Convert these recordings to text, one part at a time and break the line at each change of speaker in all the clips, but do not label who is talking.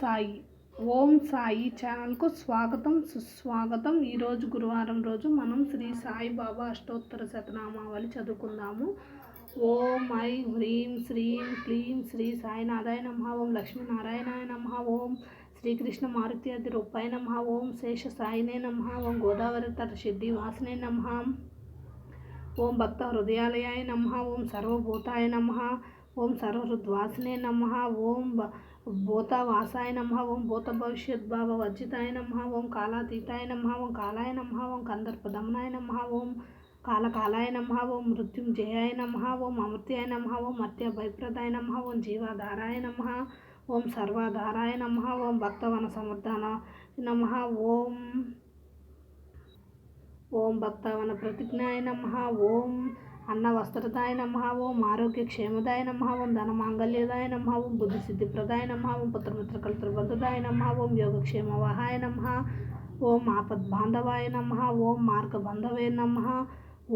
సాయి. ఓం సాయి ఛానల్కు స్వాగతం సుస్వాగతం. ఈరోజు గురువారం రోజు మనం శ్రీ సాయి బాబా అష్టోత్తర శతనామావళి చదువుకుందాము. ఓం ఐ హ్రీం శ్రీం క్లీం శ్రీ సాయినాథాయ నమ. ఓం లక్ష్మీనారాయణాయ నమ. ఓం శ్రీకృష్ణ మారుతి అతి రూపాయ నమ. ఓం శేష సాయినే నమ. ఓం గోదావరి తట సిద్ధి వాసనే నమ. ఓం భక్త హృదయాలయాయ నమ. ఓం సర్వభూతాయ నమ. ఓం సర్వహృద్వాసనే నమ ఓం భూత వాసాయ నమ ఓం భూత భవిష్యత్ భావ వర్జితాయ నమ ఓం కాలాతీతాయ నమ ఓం కాలాయ నమ ఓం కందర్పదమనాయ నమ ఓం కాలకాలాయ నమ ఓం మృత్యుంజయాయ నమ ఓం అమృత్యాయ నమ ఓం మర్త్య నమ ఓం జీవాధారాయ నమ ఓం సర్వాధారాయ నమ ఓం భక్తవన సమర్థన నమ ఓం ఓం భక్తవన ప్రతిజ్ఞాయ నమ ఓం అన్న వస్త్రదాయ నమ ఓం ఆరోగ్య క్షేమదాయ నమ ఓం ధన మాంగళ్యదాయ నమ ఓం బుద్ధి సిద్ధిప్రదాయ నమ ఓం పుత్రమిత్ర కల్తృబద్ధదాయ నమ ఓం యోగక్షేమ వహాయ నమ ఓం ఆపద్ బాంధవాయ నమ ఓం మార్గబంధవే నమ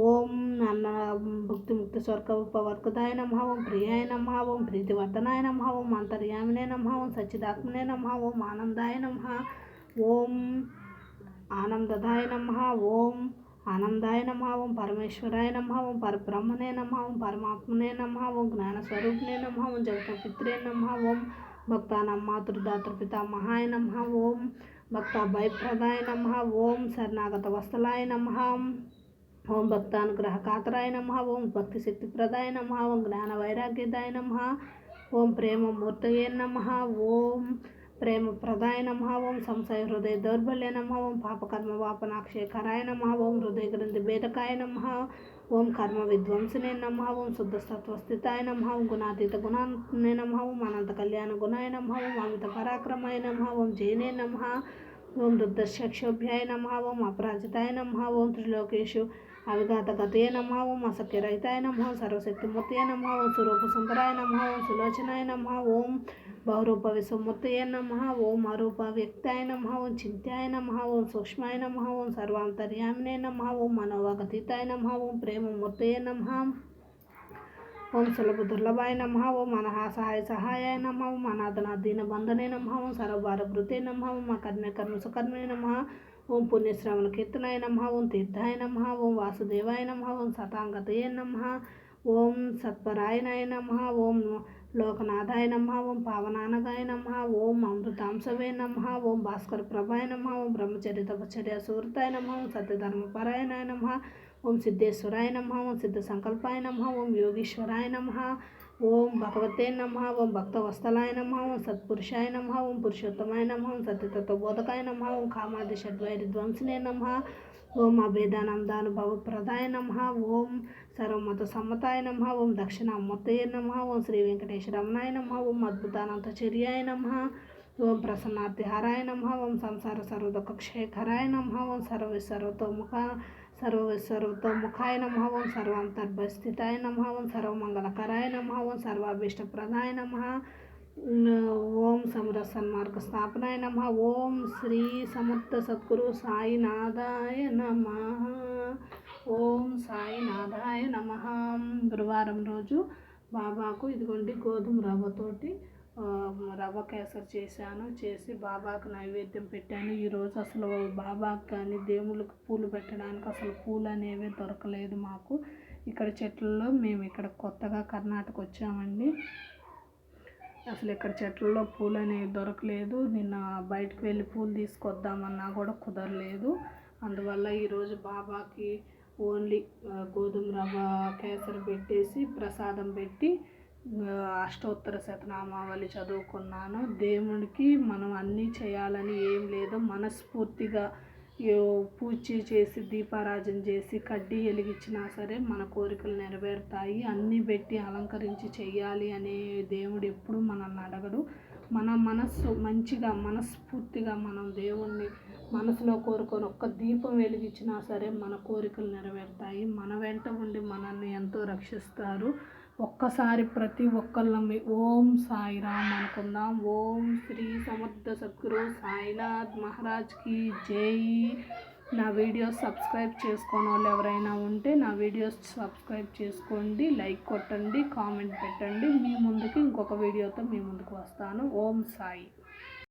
ఓం అన్న భక్తి ముక్తి స్వర్గ ఉపవర్గదాయ నమ ఓం ప్రియాయ నమ ఓం ప్రీతివర్ధనాయ నమ ఓం అంతర్యామినే నమ ఓం సచ్చిదాత్మనే నమ ఓం ఆనందాయ నమ ఓం ఆనందదాయ నమ ఓం ఆనందాయ నమ ఓం పరమేశ్వరాయ నమ ఓం పరబ్రహ్మనే నమ ఓం పరమాత్మనే నమ ఓం జ్ఞానస్వరూపిణే నమ ఓం జగతపిత్రే నమ ఓం భక్తానం మాతృదాతృపితామహాయ నమ ఓం భక్త భయప్రదాయ నమ ఓం శరణాగత వస్తలాయ నమ ఓం భక్తానుగ్రహ కాతరాయ నమ ఓం భక్తి శక్తిప్రదాయ నమ ఓం జ్ఞాన వైరాగ్యదాయ నమ ఓం ప్రేమ మూర్తయే నమ ఓం ప్రేమ ప్రదాయ నమ సంశయ హృదయ దౌర్బల్యన నమ పాపకర్మ వాపనాక్షేకరాయ నమ ఓం హృదయ గ్రంథి భేదకాయన నమ ఓం కర్మ విధ్వంసనే నమ ఓం శుద్ధ సత్వస్థితాయ నమ ఓం గుణాతీత గుణాన్నే నమ ఓం అనంత కళ్యాణ గుణాయ నమ ఓం అమిత పరాక్రమాయ నమ ఓం జయనే నమ ఓం రుద్రశక్షోభ్యాయ నమ ఓం అపరాజితాయ నమ ఓం త్రిలోకేషు అవిఘాతగతే నమ ఓం అసఖ్యరహితాయ నమ సర్వశక్తిమూర్తయ నమ ఓం స్వరూప సుందరాయ నమ ఓం సులోచనాయ నమ ఓం బహురూప విశ్వమూర్తయ నమ ఓం అరూప వ్యక్తాయ నమ ఓం చింత్యాయ నమ ఓం సూక్ష్మాయ నమ ఓం సర్వాంతర్యామినే నమ ఓం మనోవగతీతాయ నమ ఓం ప్రేమమూర్తయ నమ ఓం సులభ దుర్లభాయ నమ ఓం మనహ సహాయ సహాయాయ నమ ఓం అనాథన దీన బంధనే నమ ఓం సర్వభార భృతే నమ ఓం కర్మ కర్మ సుకర్మే నమ ఓం పుణ్యశ్రవణ కీర్తనాయ నమ ఓం తీర్థాయ నమ ఓం వాసుదేవాయ నమ ఓం సతాంగతయ నమ ఓం సత్పరాయణాయ నమ ఓం లోకనాథాయ నమ ఓం పావనానగాయ నమ ఓం అమృతాంశవే నమ ఓం భాస్కర ప్రభాయ నమ ఓం బ్రహ్మచర్య తపచర్య సుహృతాయ నమ ఓం సత్యధర్మపరాయణాయ నమ ఓం సిద్ధేశ్వరాయ నమ ఓం సిద్ధ సంకల్పాయ నమ ఓం యోగీశ్వరాయ నమ ఓం భగవతే నమ ఓం భక్తవస్థలాయ నమ ఓం సత్పురుషాయ నమ ఓం పురుషోత్తమాయ నమ ఓం సత్యతత్వబోధకాయ నమ ఓం కామాది షడ్వైరి ధ్వంసనే నమ ఓం అభేదానందానుభవ ప్రదాయ నమ ఓం సర్వమత సమ్మతాయ నమ ఓం దక్షిణామూర్తయ నమ ఓం శ్రీ వెంకటేశ్వరమణాయ నమ ఓం అద్భుతానంతచర్యాయ నమ ఓం ప్రసన్నార్తిహారాయ నమ. ఓం సంసార సర్వదుఃఖ క్షేఖరాయ నమ. ఓం సర్వ సర్వతోముఖ సర్వ సర్వతోముఖాయ నమ. ఓం సర్వాంతర్భస్థితాయ నమ. ఓం సర్వమంగళకరాయ నమ. ఓం సర్వాభీష్టప్రదాయ నమ. ఓం సమరసన్మార్గ స్థాపనాయ నమ. ఓం శ్రీ సమర్థ సద్గురు సాయినాథాయ నమ. ఓం సాయినాథాయ నమ. గురువారం రోజు బాబాకు ఇదిగోండి గోధుమ రవ్వతోటి రవ్వ కేసరి చేశాను చేసి బాబాకు నైవేద్యం పెట్టాను. ఈరోజు అసలు బాబాకు కానీ దేవుళ్ళకి పూలు పెట్టడానికి అసలు పూలు అనేవి దొరకలేదు మాకు. ఇక్కడ చెట్లలో మేము ఇక్కడ కొత్తగా కర్ణాటక వచ్చామండి. అసలు ఇక్కడ చెట్లలో పూలు అనేవి దొరకలేదు. నిన్న బయటకు వెళ్ళి పూలు తీసుకొద్దామన్నా కూడా కుదరలేదు. అందువల్ల ఈరోజు బాబాకి ఓన్లీ గోధుమ రవ్వ కేసరి పెట్టేసి ప్రసాదం పెట్టి అష్టోత్తర శతనామావళి చదువుకున్నాను. దేవుడికి మనం అన్నీ చేయాలని ఏం లేదు. మనస్ఫూర్తిగా పూజ చేసి దీపారాజన చేసి కడ్డీ వెలిగించినా సరే మన కోరికలు నెరవేరుతాయి. అన్నీ పెట్టి అలంకరించి చెయ్యాలి అనే దేవుడు ఎప్పుడు మనల్ని అడగడు. మన మనస్సు మంచిగా మనస్ఫూర్తిగా మనం దేవుణ్ణి మనసులో కోరుకొని ఒక్క దీపం వెలిగించినా సరే మన కోరికలు నెరవేరుతాయి. మన వెంట ఉండి మనల్ని ఎంతో రక్షిస్తారు. ఒక్కసారి ప్రతి ఒక్కళ్ళం ఓం సాయిరామ్ అనుకుందాం. ఓం శ్రీ సమర్థ సద్గురు సాయినాథ్ మహారాజ్కి జై. నా వీడియోస్ సబ్స్క్రైబ్ చేసుకోని వాళ్ళు ఎవరైనా ఉంటే నా వీడియోస్ సబ్స్క్రైబ్ చేసుకోండి లైక్ కొట్టండి కామెంట్ పెట్టండి. మీ ముందుకి ఇంకొక వీడియోతో మీ ముందుకు వస్తాను. ఓం సాయి.